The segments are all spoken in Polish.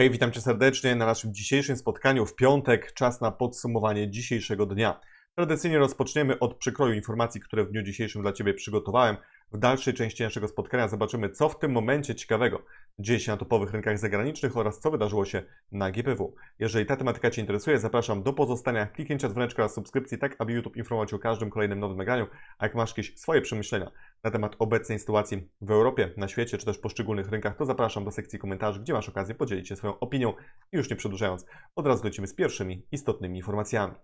Hej, witam Cię serdecznie na naszym dzisiejszym spotkaniu w piątek. Czas na podsumowanie dzisiejszego dnia. Tradycyjnie rozpoczniemy od przekroju informacji, które w dniu dzisiejszym dla Ciebie przygotowałem. W dalszej części naszego spotkania zobaczymy, co w tym momencie ciekawego dzieje się na topowych rynkach zagranicznych oraz co wydarzyło się na GPW. Jeżeli ta tematyka Cię interesuje, zapraszam do pozostania, kliknięcia dzwoneczka oraz subskrypcji, tak aby YouTube informować o każdym kolejnym nowym nagraniu. A jak masz jakieś swoje przemyślenia na temat obecnej sytuacji w Europie, na świecie, czy też poszczególnych rynkach, to zapraszam do sekcji komentarzy, gdzie masz okazję podzielić się swoją opinią. I już nie przedłużając, od razu lecimy z pierwszymi istotnymi informacjami.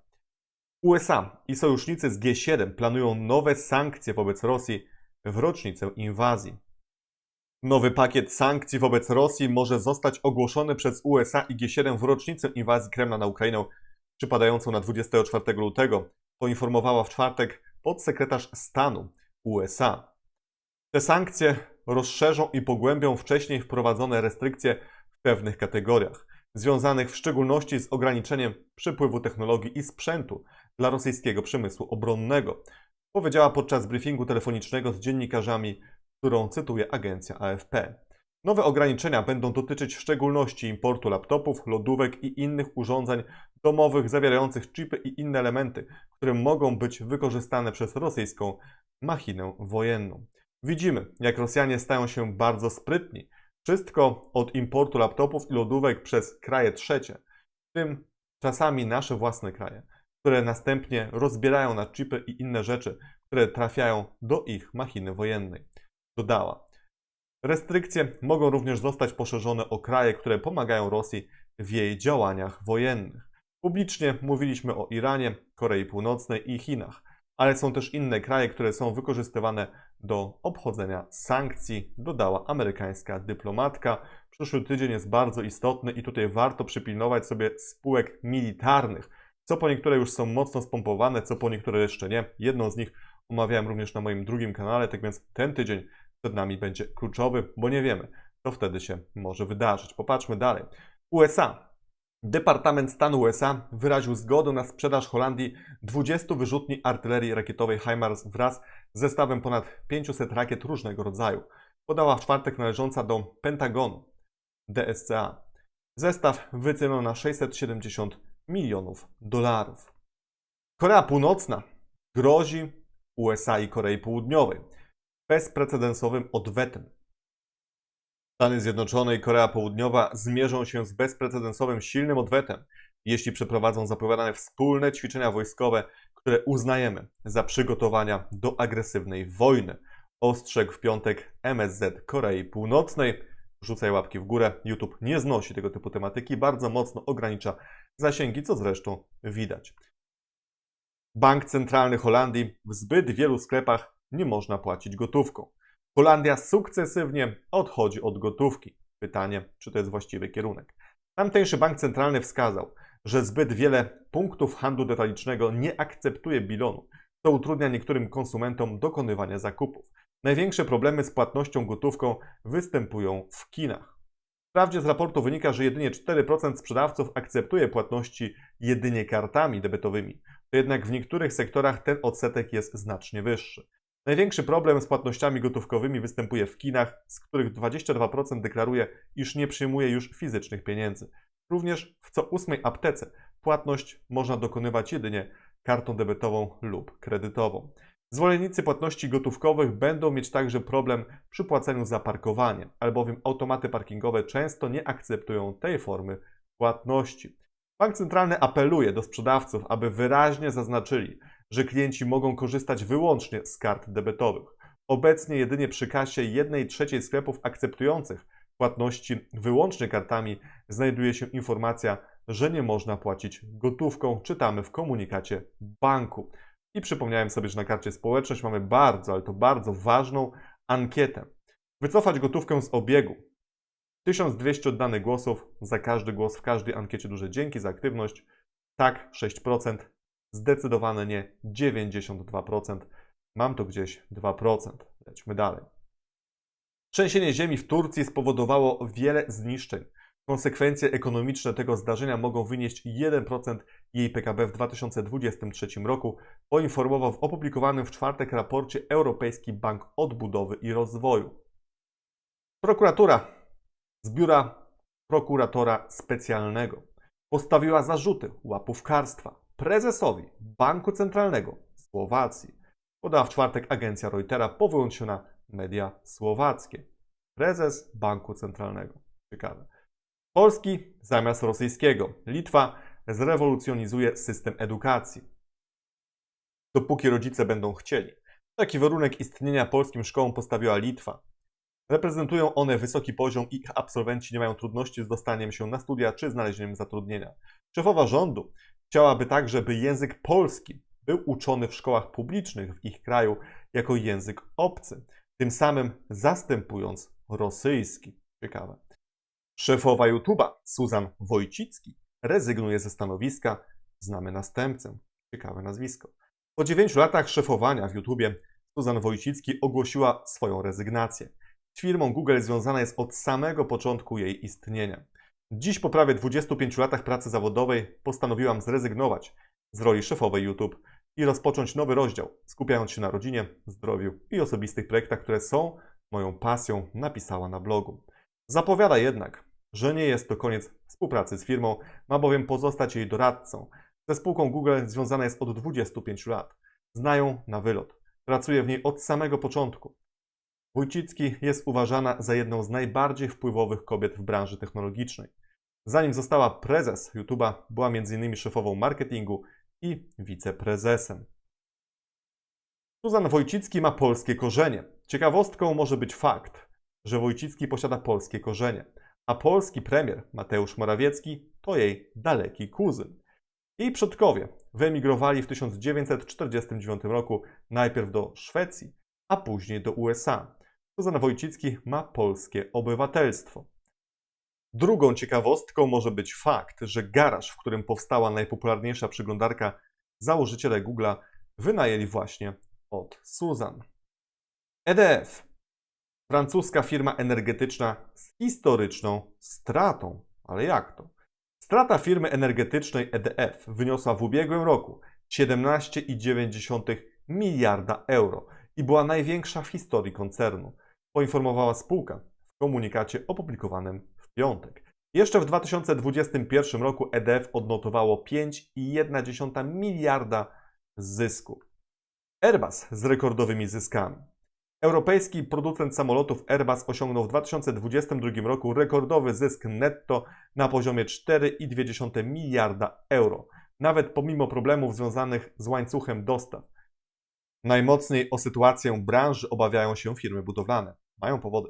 USA i sojusznicy z G7 planują nowe sankcje wobec Rosji w rocznicę inwazji. Nowy pakiet sankcji wobec Rosji może zostać ogłoszony przez USA i G7 w rocznicę inwazji Kremla na Ukrainę, przypadającą na 24 lutego, poinformowała w czwartek podsekretarz stanu USA. Te sankcje rozszerzą i pogłębią wcześniej wprowadzone restrykcje w pewnych kategoriach, związanych w szczególności z ograniczeniem przepływu technologii i sprzętu dla rosyjskiego przemysłu obronnego, powiedziała podczas briefingu telefonicznego z dziennikarzami, którą cytuje agencja AFP. Nowe ograniczenia będą dotyczyć w szczególności importu laptopów, lodówek i innych urządzeń domowych zawierających chipy i inne elementy, które mogą być wykorzystane przez rosyjską machinę wojenną. Widzimy, jak Rosjanie stają się bardzo sprytni. Wszystko od importu laptopów i lodówek przez kraje trzecie, w tym czasami nasze własne kraje, które następnie rozbierają na chipy i inne rzeczy, które trafiają do ich machiny wojennej. Dodała. Restrykcje mogą również zostać poszerzone o kraje, które pomagają Rosji w jej działaniach wojennych. Publicznie mówiliśmy o Iranie, Korei Północnej i Chinach, ale są też inne kraje, które są wykorzystywane do obchodzenia sankcji, dodała amerykańska dyplomatka. Przyszły tydzień jest bardzo istotny i tutaj warto przypilnować sobie spółek militarnych, co po niektóre już są mocno spompowane, co po niektóre jeszcze nie. Jedną z nich omawiałem również na moim drugim kanale, tak więc ten tydzień przed nami będzie kluczowy, bo nie wiemy, co wtedy się może wydarzyć. Popatrzmy dalej. USA. Departament Stanu USA wyraził zgodę na sprzedaż Holandii 20 wyrzutni artylerii rakietowej HIMARS wraz z zestawem ponad 500 rakiet różnego rodzaju. Podała w czwartek należąca do Pentagonu DSCA. Zestaw wyceniono na 670 milionów dolarów. Korea Północna grozi USA i Korei Południowej bezprecedensowym odwetem. Stany Zjednoczone i Korea Południowa zmierzą się z bezprecedensowym silnym odwetem, jeśli przeprowadzą zapowiadane wspólne ćwiczenia wojskowe, które uznajemy za przygotowania do agresywnej wojny. Ostrzegł w piątek MSZ Korei Północnej. Rzucaj łapki w górę. YouTube nie znosi tego typu tematyki, bardzo mocno ogranicza zasięgi, co zresztą widać. Bank Centralny Holandii w zbyt wielu sklepach nie można płacić gotówką. Holandia sukcesywnie odchodzi od gotówki. Pytanie, czy to jest właściwy kierunek. Tamtejszy bank centralny wskazał, że zbyt wiele punktów handlu detalicznego nie akceptuje bilonu, co utrudnia niektórym konsumentom dokonywania zakupów. Największe problemy z płatnością gotówką występują w kinach. Wprawdzie z raportu wynika, że jedynie 4% sprzedawców akceptuje płatności jedynie kartami debetowymi, to jednak w niektórych sektorach ten odsetek jest znacznie wyższy. Największy problem z płatnościami gotówkowymi występuje w kinach, z których 22% deklaruje, iż nie przyjmuje już fizycznych pieniędzy. Również w co ósmej aptece płatność można dokonywać jedynie kartą debetową lub kredytową. Zwolennicy płatności gotówkowych będą mieć także problem przy płaceniu za parkowanie, albowiem automaty parkingowe często nie akceptują tej formy płatności. Bank Centralny apeluje do sprzedawców, aby wyraźnie zaznaczyli, że klienci mogą korzystać wyłącznie z kart debetowych. Obecnie jedynie przy kasie 1 trzeciej sklepów akceptujących płatności wyłącznie kartami znajduje się informacja, że nie można płacić gotówką. Czytamy w komunikacie banku. I przypomniałem sobie, że na karcie społeczność mamy bardzo, ale to bardzo ważną ankietę. Wycofać gotówkę z obiegu. 1200 oddanych głosów za każdy głos w każdej ankiecie. Duże dzięki za aktywność. Tak, 6%. Zdecydowane nie, 92%. Mam to gdzieś 2%. Lećmy dalej. Trzęsienie ziemi w Turcji spowodowało wiele zniszczeń. Konsekwencje ekonomiczne tego zdarzenia mogą wynieść 1% jej PKB w 2023 roku, poinformował w opublikowanym w czwartek raporcie Europejski Bank Odbudowy i Rozwoju. Prokuratura z biura prokuratora specjalnego. Postawiła zarzuty łapówkarstwa prezesowi Banku Centralnego Słowacji. Podała w czwartek agencja Reutera, powołując się na media słowackie. Prezes Banku Centralnego. Ciekawe. Polski zamiast rosyjskiego. Litwa zrewolucjonizuje system edukacji. Dopóki rodzice będą chcieli. Taki warunek istnienia polskim szkołom postawiła Litwa. Reprezentują one wysoki poziom i ich absolwenci nie mają trudności z dostaniem się na studia czy znalezieniem zatrudnienia. Szefowa rządu chciałaby także, by język polski był uczony w szkołach publicznych w ich kraju jako język obcy, tym samym zastępując rosyjski. Ciekawe. Szefowa YouTube'a, Susan Wojcicki, rezygnuje ze stanowiska. Znamy następcę. Ciekawe nazwisko. Po 9 latach szefowania w YouTubie Susan Wojcicki ogłosiła swoją rezygnację. Z firmą Google związana jest od samego początku jej istnienia. Dziś po prawie 25 latach pracy zawodowej postanowiłam zrezygnować z roli szefowej YouTube i rozpocząć nowy rozdział, skupiając się na rodzinie, zdrowiu i osobistych projektach, które są moją pasją, napisała na blogu. Zapowiada jednak, że nie jest to koniec współpracy z firmą, ma bowiem pozostać jej doradcą. Ze spółką Google związana jest od 25 lat. Znają na wylot. Pracuje w niej od samego początku. Wójcicki jest uważana za jedną z najbardziej wpływowych kobiet w branży technologicznej. Zanim została prezes YouTube'a, była m.in. szefową marketingu i wiceprezesem. Suzan Wojcicki ma polskie korzenie. Ciekawostką może być fakt, że Wojcicki posiada polskie korzenie, a polski premier Mateusz Morawiecki to jej daleki kuzyn. Jej przodkowie wyemigrowali w 1949 roku najpierw do Szwecji, a później do USA. Suzan Wojcicki ma polskie obywatelstwo. Drugą ciekawostką może być fakt, że garaż, w którym powstała najpopularniejsza przeglądarka, założyciele Google'a wynajęli właśnie od Susan. EDF. Francuska firma energetyczna z historyczną stratą. Ale jak to? Strata firmy energetycznej EDF wyniosła w ubiegłym roku 17,9 miliarda euro i była największa w historii koncernu, poinformowała spółka w komunikacie opublikowanym w piątek. Jeszcze w 2021 roku EDF odnotowało 5,1 miliarda zysku. Airbus z rekordowymi zyskami. Europejski producent samolotów Airbus osiągnął w 2022 roku rekordowy zysk netto na poziomie 4,2 miliarda euro, nawet pomimo problemów związanych z łańcuchem dostaw. Najmocniej o sytuację branży obawiają się firmy budowlane. Mają powody.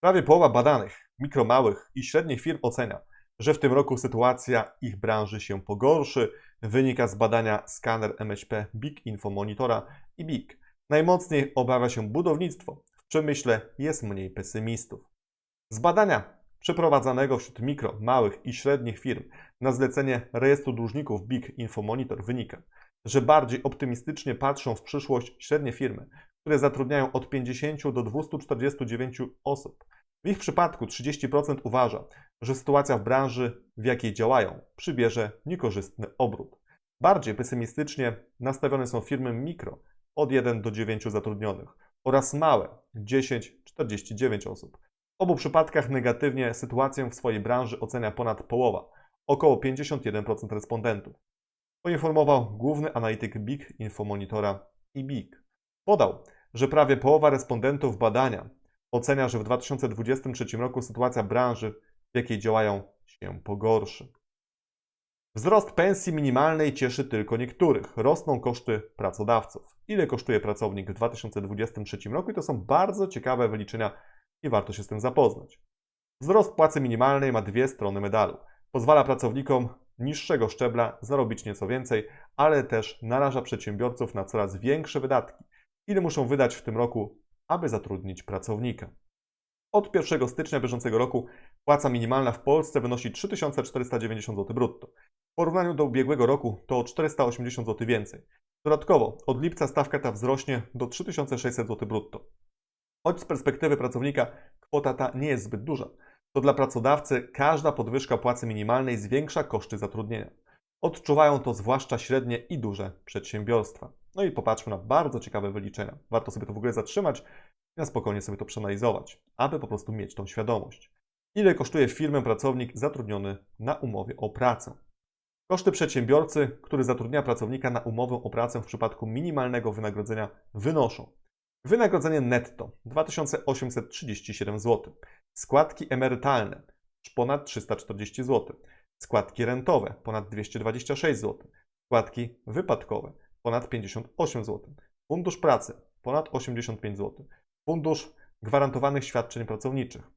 Prawie połowa badanych, mikro, małych i średnich firm ocenia, że w tym roku sytuacja ich branży się pogorszy, wynika z badania skaner MŚP Big Info Monitora i BIG. Najmocniej obawia się budownictwo. W przemyśle jest mniej pesymistów. Z badania przeprowadzanego wśród mikro, małych i średnich firm na zlecenie rejestru dłużników Big Info Monitor wynika, że bardziej optymistycznie patrzą w przyszłość średnie firmy, które zatrudniają od 50 do 249 osób. W ich przypadku 30% uważa, że sytuacja w branży, w jakiej działają, przybierze niekorzystny obrót. Bardziej pesymistycznie nastawione są firmy mikro, od 1 do 9 zatrudnionych oraz małe 10-49 osób. W obu przypadkach negatywnie sytuację w swojej branży ocenia ponad połowa, około 51% respondentów. Poinformował główny analityk BIG Infomonitora i BIG. Podał, że prawie połowa respondentów badania ocenia, że w 2023 roku sytuacja branży, w jakiej działają, się pogorszy. Wzrost pensji minimalnej cieszy tylko niektórych. Rosną koszty pracodawców. Ile kosztuje pracownik w 2023 roku? I to są bardzo ciekawe wyliczenia i warto się z tym zapoznać. Wzrost płacy minimalnej ma dwie strony medalu. Pozwala pracownikom niższego szczebla zarobić nieco więcej, ale też naraża przedsiębiorców na coraz większe wydatki. Ile muszą wydać w tym roku, aby zatrudnić pracownika? Od 1 stycznia bieżącego roku płaca minimalna w Polsce wynosi 3490 zł brutto. Porównaniu do ubiegłego roku to o 480 zł więcej. Dodatkowo od lipca stawka ta wzrośnie do 3600 zł brutto. Choć z perspektywy pracownika kwota ta nie jest zbyt duża, to dla pracodawcy każda podwyżka płacy minimalnej zwiększa koszty zatrudnienia. Odczuwają to zwłaszcza średnie i duże przedsiębiorstwa. No i popatrzmy na bardzo ciekawe wyliczenia. Warto sobie to w ogóle zatrzymać i na spokojnie sobie to przeanalizować, aby po prostu mieć tą świadomość. Ile kosztuje firmę pracownik zatrudniony na umowie o pracę? Koszty przedsiębiorcy, który zatrudnia pracownika na umowę o pracę w przypadku minimalnego wynagrodzenia wynoszą. Wynagrodzenie netto 2837 zł, składki emerytalne ponad 340 zł, składki rentowe ponad 226 zł, składki wypadkowe ponad 58 zł, fundusz pracy ponad 85 zł, fundusz gwarantowanych świadczeń pracowniczych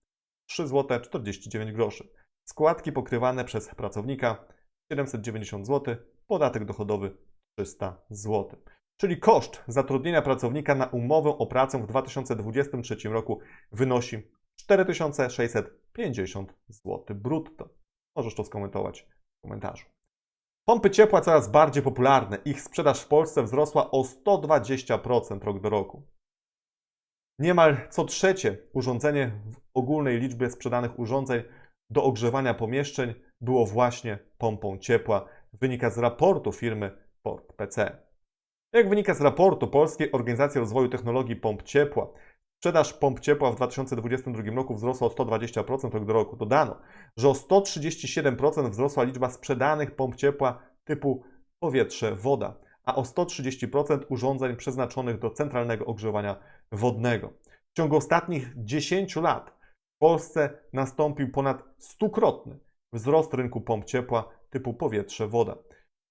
3 zł 49 groszy, składki pokrywane przez pracownika 790 zł, podatek dochodowy 300 zł. Czyli koszt zatrudnienia pracownika na umowę o pracę w 2023 roku wynosi 4650 zł brutto. Możesz to skomentować w komentarzu. Pompy ciepła coraz bardziej popularne. Ich sprzedaż w Polsce wzrosła o 120% rok do roku. Niemal co trzecie urządzenie w ogólnej liczbie sprzedanych urządzeń do ogrzewania pomieszczeń było właśnie pompą ciepła. Wynika z raportu firmy Port PC. Jak wynika z raportu Polskiej Organizacji Rozwoju Technologii Pomp Ciepła, sprzedaż pomp ciepła w 2022 roku wzrosła o 120% rok do roku. Dodano, że o 137% wzrosła liczba sprzedanych pomp ciepła typu powietrze, woda, a o 130% urządzeń przeznaczonych do centralnego ogrzewania wodnego. W ciągu ostatnich 10 lat w Polsce nastąpił ponad stukrotny wzrost rynku pomp ciepła typu powietrze, woda.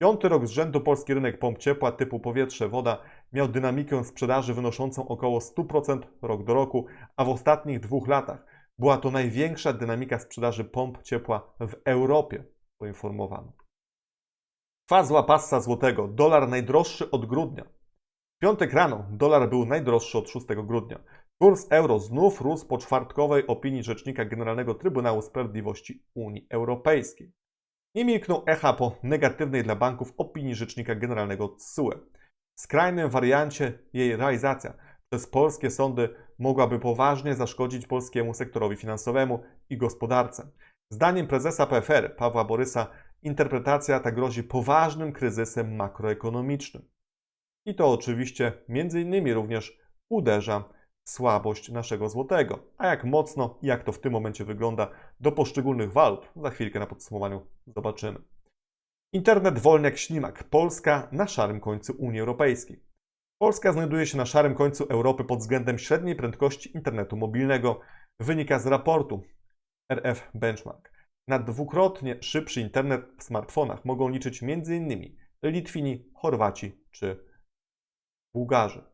Piąty rok z rzędu polski rynek pomp ciepła typu powietrze-woda miał dynamikę sprzedaży wynoszącą około 100% rok do roku, a w ostatnich dwóch latach była to największa dynamika sprzedaży pomp ciepła w Europie, poinformowano. Fazła passa złotego, dolar najdroższy od grudnia. W piątek rano dolar był najdroższy od 6 grudnia. Kurs euro znów rósł po czwartkowej opinii Rzecznika Generalnego Trybunału Sprawiedliwości Unii Europejskiej. Nie milkną echa po negatywnej dla banków opinii Rzecznika Generalnego TSUE. W skrajnym wariancie jej realizacja przez polskie sądy mogłaby poważnie zaszkodzić polskiemu sektorowi finansowemu i gospodarce. Zdaniem prezesa PFR Pawła Borysa interpretacja ta grozi poważnym kryzysem makroekonomicznym. I to oczywiście między innymi również uderza słabość naszego złotego. A jak mocno i jak to w tym momencie wygląda do poszczególnych walut, za chwilkę na podsumowaniu zobaczymy. Internet wolny jak ślimak. Polska na szarym końcu Unii Europejskiej. Polska znajduje się na szarym końcu Europy pod względem średniej prędkości internetu mobilnego. Wynika z raportu RF Benchmark. Na dwukrotnie szybszy internet w smartfonach mogą liczyć m.in. Litwini, Chorwaci czy Bułgarzy.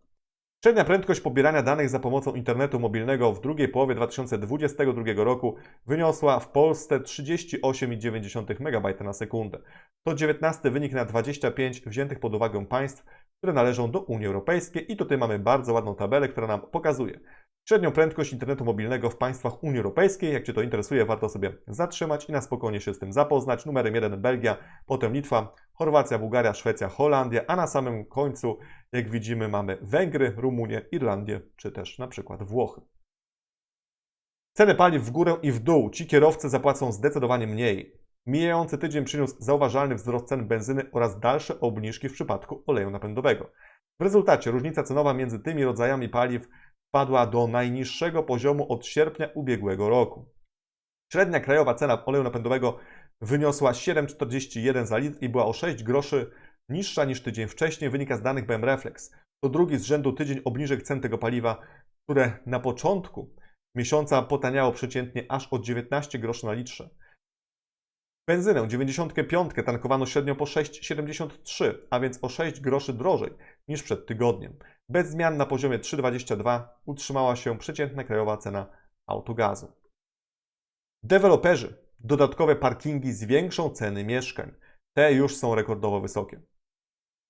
Średnia prędkość pobierania danych za pomocą internetu mobilnego w drugiej połowie 2022 roku wyniosła w Polsce 38,9 MB na sekundę. To 19 wynik na 25 wziętych pod uwagę państw, które należą do Unii Europejskiej i tutaj mamy bardzo ładną tabelę, która nam pokazuje średnią prędkość internetu mobilnego w państwach Unii Europejskiej. Jak Cię to interesuje, warto sobie zatrzymać i na spokojnie się z tym zapoznać. Numerem 1 Belgia, potem Litwa, Chorwacja, Bułgaria, Szwecja, Holandia, a na samym końcu, jak widzimy, mamy Węgry, Rumunię, Irlandię czy też na przykład Włochy. Ceny paliw w górę i w dół. Ci kierowcy zapłacą zdecydowanie mniej. Mijający tydzień przyniósł zauważalny wzrost cen benzyny oraz dalsze obniżki w przypadku oleju napędowego. W rezultacie różnica cenowa między tymi rodzajami paliw spadła do najniższego poziomu od sierpnia ubiegłego roku. Średnia krajowa cena oleju napędowego wyniosła 7,41 za litr i była o 6 groszy niższa niż tydzień wcześniej, wynika z danych BM Reflex. To drugi z rzędu tydzień obniżek cen tego paliwa, które na początku miesiąca potaniało przeciętnie aż o 19 groszy na litrze. Benzynę 95 tankowano średnio po 6,73, a więc o 6 groszy drożej niż przed tygodniem. Bez zmian na poziomie 3,22 utrzymała się przeciętna krajowa cena autogazu. Deweloperzy dodatkowe parkingi zwiększą ceny mieszkań. Te już są rekordowo wysokie.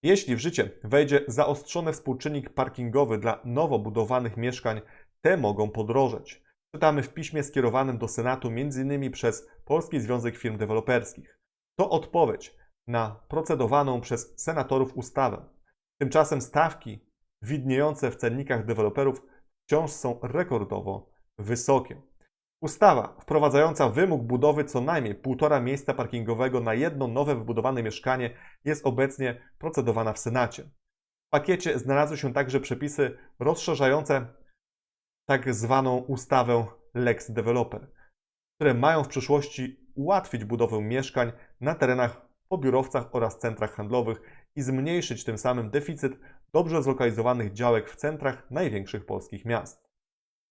Jeśli w życie wejdzie zaostrzony współczynnik parkingowy dla nowo budowanych mieszkań, te mogą podrożeć. Czytamy w piśmie skierowanym do Senatu m.in. przez Polski Związek Firm Deweloperskich. To odpowiedź na procedowaną przez senatorów ustawę. Tymczasem stawki widniejące w cennikach deweloperów wciąż są rekordowo wysokie. Ustawa wprowadzająca wymóg budowy co najmniej półtora miejsca parkingowego na jedno nowe wybudowane mieszkanie jest obecnie procedowana w Senacie. W pakiecie znalazły się także przepisy rozszerzające tak zwaną ustawę Lex Developer. które mają w przyszłości ułatwić budowę mieszkań na terenach po biurowcach oraz centrach handlowych i zmniejszyć tym samym deficyt dobrze zlokalizowanych działek w centrach największych polskich miast.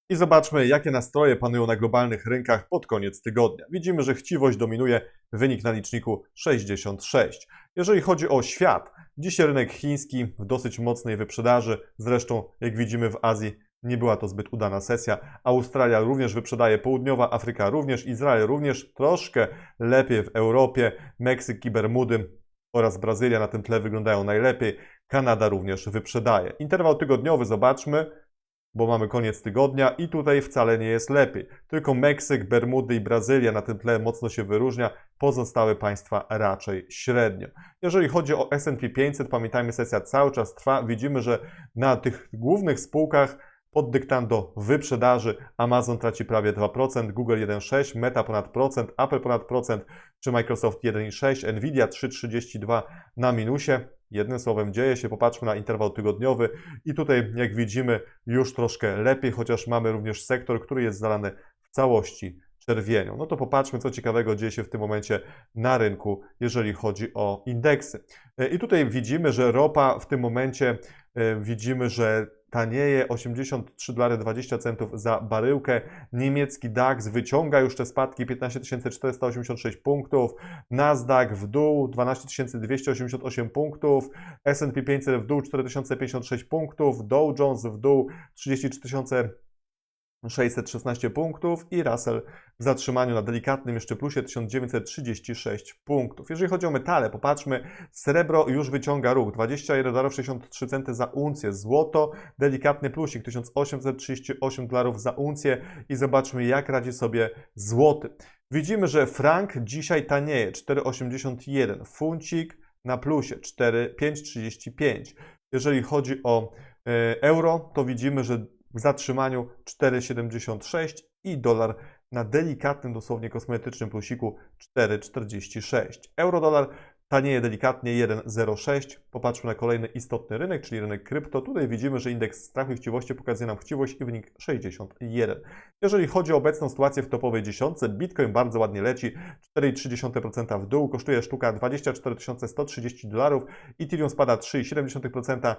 I zobaczmy, jakie nastroje panują na globalnych rynkach pod koniec tygodnia. Widzimy, że chciwość dominuje, wynik na liczniku 66. Jeżeli chodzi o świat, dzisiaj rynek chiński w dosyć mocnej wyprzedaży, zresztą jak widzimy w Azji nie była to zbyt udana sesja. Australia również wyprzedaje, Południowa Afryka również, Izrael również, troszkę lepiej w Europie, Meksyk i Bermudy oraz Brazylia na tym tle wyglądają najlepiej. Kanada również wyprzedaje. Interwał tygodniowy zobaczmy, bo mamy koniec tygodnia i tutaj wcale nie jest lepiej. Tylko Meksyk, Bermudy i Brazylia na tym tle mocno się wyróżnia, pozostałe państwa raczej średnio. Jeżeli chodzi o S&P 500, pamiętajmy, sesja cały czas trwa. Widzimy, że na tych głównych spółkach pod dyktando wyprzedaży Amazon traci prawie 2%, Google 1,6%, Meta ponad procent, Apple ponad procent, czy Microsoft 1,6%, Nvidia 3,32% na minusie. Jednym słowem dzieje się, popatrzmy na interwał tygodniowy i tutaj jak widzimy już troszkę lepiej, chociaż mamy również sektor, który jest zalany w całości czerwienią. No to popatrzmy, co ciekawego dzieje się w tym momencie na rynku, jeżeli chodzi o indeksy. I tutaj widzimy, że ropa w tym momencie e, widzimy, że tanieje 83 dolary 20 centów za baryłkę. Niemiecki DAX wyciąga już te spadki 15 486 punktów. Nasdaq w dół 12 288 punktów. S&P 500 w dół 4056 punktów. Dow Jones w dół 33 616 punktów i Russell w zatrzymaniu na delikatnym jeszcze plusie 1936 punktów. Jeżeli chodzi o metale, popatrzmy, srebro już wyciąga ruch 21 dolarów 63 centy za uncję, złoto delikatny plusik 1838 dolarów za uncję i zobaczmy jak radzi sobie złoty. Widzimy, że frank dzisiaj tanieje 4,81, funcik na plusie 5,35. Jeżeli chodzi o e, euro, to widzimy, że w zatrzymaniu 4,76 i dolar na delikatnym, dosłownie kosmetycznym plusiku 4,46. Euro-dolar tanieje delikatnie 1,06. Popatrzmy na kolejny istotny rynek, czyli rynek krypto. Tutaj widzimy, że indeks strachu i chciwości pokazuje nam chciwość i wynik 61. Jeżeli chodzi o obecną sytuację w topowej dziesiątce, Bitcoin bardzo ładnie leci, 4,3% w dół, kosztuje sztuka 24 130 dolarów, Ethereum spada 3,7%,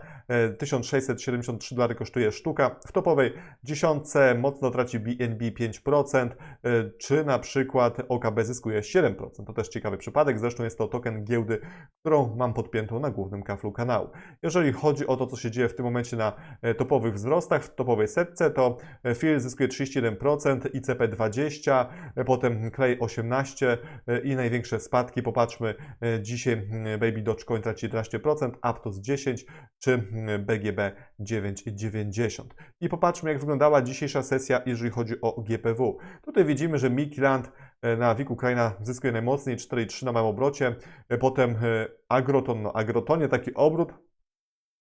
1673 e, dolary kosztuje sztuka. W topowej dziesiątce mocno traci BNB 5%, e, czy na przykład OKB zyskuje 7%. To też ciekawy przypadek, zresztą jest to token giełdy, którą mam podpiętą na głównym kaflu kanału. Jeżeli chodzi o to, co się dzieje w tym momencie na e, topowych wzrostach, w topowej setce, to FIL zyskuje 31%, ICP 20%, potem Clay 18% i największe spadki. Popatrzmy, dzisiaj Baby Dogecoin traci 11%, Aptos 10% czy BGB 9,90. I popatrzmy, jak wyglądała dzisiejsza sesja, jeżeli chodzi o GPW. Tutaj widzimy, że Mikiland E, na WIG Ukraina zyskuje najmocniej 4,3 na małym obrocie. E, potem e, Agroton, no Agrotonie taki obrót.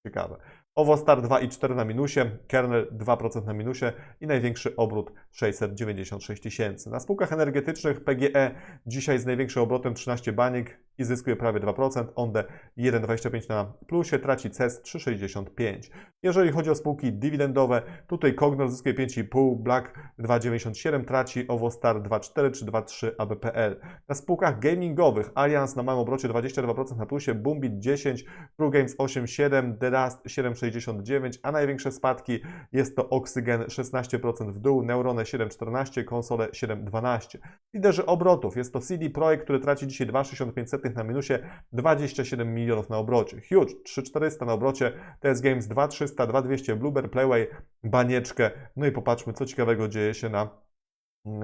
Ciekawe. Owostar 2,4 na minusie, Kernel 2% na minusie i największy obrót 696 tysięcy. Na spółkach energetycznych PGE dzisiaj z największym obrotem 13 baniek i zyskuje prawie 2%, ONDE 1,25 na plusie, traci CES 3,65. Jeżeli chodzi o spółki dywidendowe, tutaj Cognor zyskuje 5,5, Black 2,97, traci Ovostar 2,4 czy 2,3 ABPL. Na spółkach gamingowych Allianz na małym obrocie 22% na plusie, Boombit 10, True Games 8,7, The Dust 7,69, a największe spadki jest to Oxygen 16% w dół, Neurone 7,14, Konsole 7,12. Liderzy obrotów jest to CD Projekt, który traci dzisiaj 2,65 na minusie, 27 milionów na obrocie. Huge, 3400 na obrocie, TS Games 2300, 2200, Blueberry Playway, banieczkę. No i popatrzmy, co ciekawego dzieje się na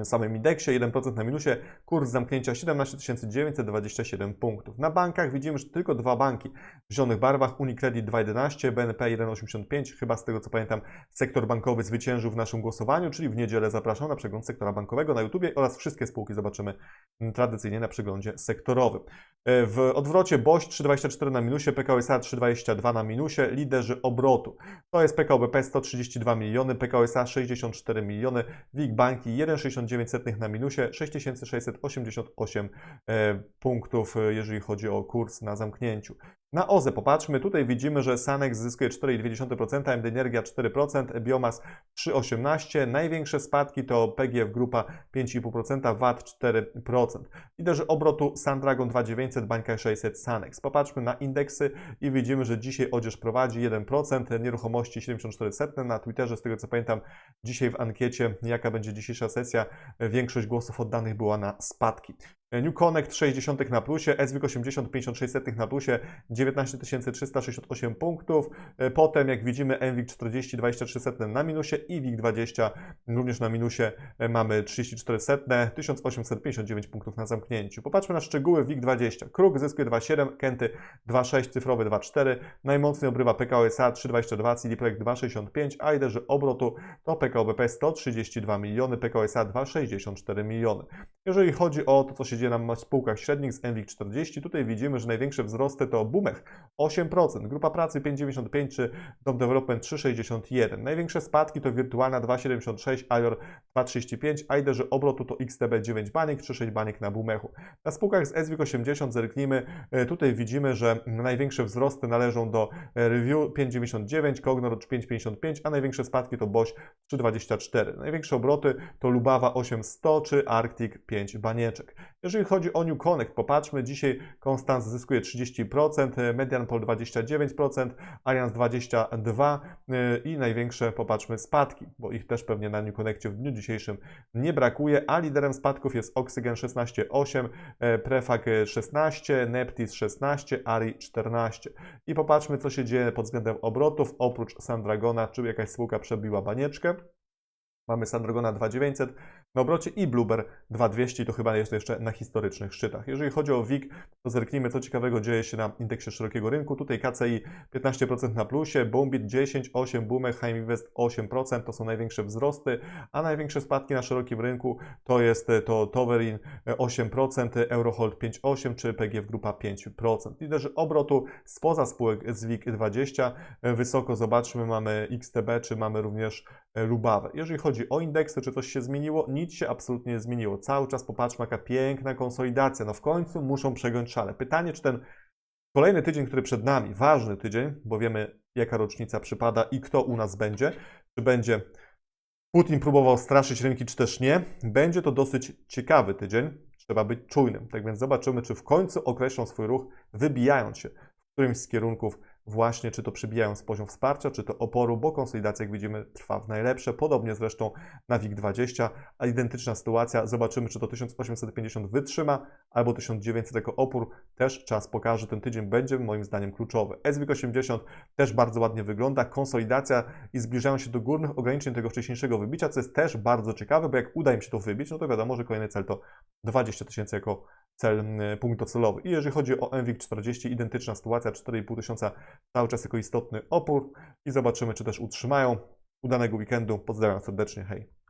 samym indeksie, 1% na minusie, kurs zamknięcia 17 927 punktów. Na bankach widzimy, że tylko dwa banki w zielonych barwach, Unicredit 2,11, BNP 1,85, chyba z tego co pamiętam sektor bankowy zwyciężył w naszym głosowaniu, czyli w niedzielę zapraszam na przegląd sektora bankowego na YouTube oraz wszystkie spółki zobaczymy mm, tradycyjnie na przeglądzie sektorowym. E, w odwrocie BOŚ 3,24 na minusie, PKO SA 3,22 na minusie, liderzy obrotu. To jest PKO BP 132 miliony, PKO SA 64 miliony, WIG Banki 1,60 6900 na minusie, 6688 e, punktów, e, jeżeli chodzi o kurs na zamknięciu. Na OZE popatrzmy, tutaj widzimy, że Sanex zyskuje 4,2%, MD Energia 4%, Biomas 3,18%. Największe spadki to PGF Grupa 5,5%, VAT 4%. Liderzy obrotu Sandragon 2900, Bańka 600, Sanex. Popatrzmy na indeksy i widzimy, że dzisiaj odzież prowadzi 1%, nieruchomości 74%. Na Twitterze, z tego co pamiętam, dzisiaj w ankiecie, jaka będzie dzisiejsza sesja, większość głosów oddanych była na spadki. New Connect 60 na plusie, SWIG 80 56 na plusie, 19 368 punktów. E, Potem, jak widzimy, NWIG 40 23 setne na minusie i WIG 20 również na minusie e, mamy 34 setne, 1859 punktów na zamknięciu. Popatrzmy na szczegóły WIG 20. Kruk zyskuje 2,7, Kenty 2,6, cyfrowy 2,4, najmocniej obrywa PKO SA 3,22, CD Projekt 2,65, a liderzy obrotu to PKO BP 132 miliony, PKO SA 2,64 miliony. Jeżeli chodzi o to, co się dzieje na spółkach średnich z NWIG 40, tutaj widzimy, że największe wzrosty to Bumech 8%, Grupa Pracy 5,95 czy Dom Development 3,61. Największe spadki to Wirtualna 2,76, Ajor 2,35, a liderzy obrotu to XTB 9 banik, 3,6 banik na Bumechu. Na spółkach z SWIG 80 zerknijmy, e, tutaj widzimy, że największe wzrosty należą do e, Review 5,99, Cognor 5,55, a największe spadki to Boś 3,24. Największe obroty to Lubawa 8,100 czy Arctic 5 banieczek. Jeżeli chodzi o New Connect, popatrzmy, dzisiaj Konstans zyskuje 30%, Medianpol 29%, Allianz 22% yy, i największe, popatrzmy, spadki, bo ich też pewnie na New Connectie w dniu dzisiejszym nie brakuje, a liderem spadków jest Oxygen 16,8%, yy, Prefag 16%, Neptis 16%, Ari 14%. I popatrzmy, co się dzieje pod względem obrotów, oprócz Sandragona, czy jakaś spółka przebiła banieczkę. Mamy Sandragona 2900 na obrocie i Blueber 2200 to chyba jest to jeszcze na historycznych szczytach. Jeżeli chodzi o WIG, to zerknijmy co ciekawego dzieje się na indeksie szerokiego rynku. Tutaj KCI 15% na plusie, Bombit 10, 8, Boomer, High Invest 8%, to są największe wzrosty, a największe spadki na szerokim rynku to jest to Toverin 8%, Eurohold 5,8 czy PGF Grupa 5%. Liderzy obrotu spoza spółek z WIG 20, wysoko zobaczmy mamy XTB, czy mamy również Lubawę. Jeżeli chodzi o indeksy, czy coś się zmieniło, nic się absolutnie nie zmieniło. Cały czas popatrzmy, jaka piękna konsolidacja. No w końcu muszą przegiąć szale. Pytanie, czy ten kolejny tydzień, który przed nami, ważny tydzień, bo wiemy, jaka rocznica przypada i kto u nas będzie, czy będzie Putin próbował straszyć rynki, czy też nie, będzie to dosyć ciekawy tydzień. Trzeba być czujnym. Tak więc zobaczymy, czy w końcu określą swój ruch, wybijając się w którymś z kierunków właśnie, czy to przybijając poziom wsparcia, czy to oporu, bo konsolidacja, jak widzimy, trwa w najlepsze. Podobnie zresztą na WIG20, a identyczna sytuacja. Zobaczymy, czy to 1850 wytrzyma, albo 1900 jako opór. Też czas pokaże. Ten tydzień będzie moim zdaniem kluczowy. SWIG80 też bardzo ładnie wygląda. Konsolidacja i zbliżają się do górnych ograniczeń tego wcześniejszego wybicia, co jest też bardzo ciekawe, bo jak uda im się to wybić, no to wiadomo, że kolejny cel to 20 tysięcy jako cel, punkt docelowy. I jeżeli chodzi o MWIG40, identyczna sytuacja, 4,5 tysiąca cały czas jako istotny opór i zobaczymy, czy też utrzymają. Udanego weekendu. Pozdrawiam serdecznie. Hej.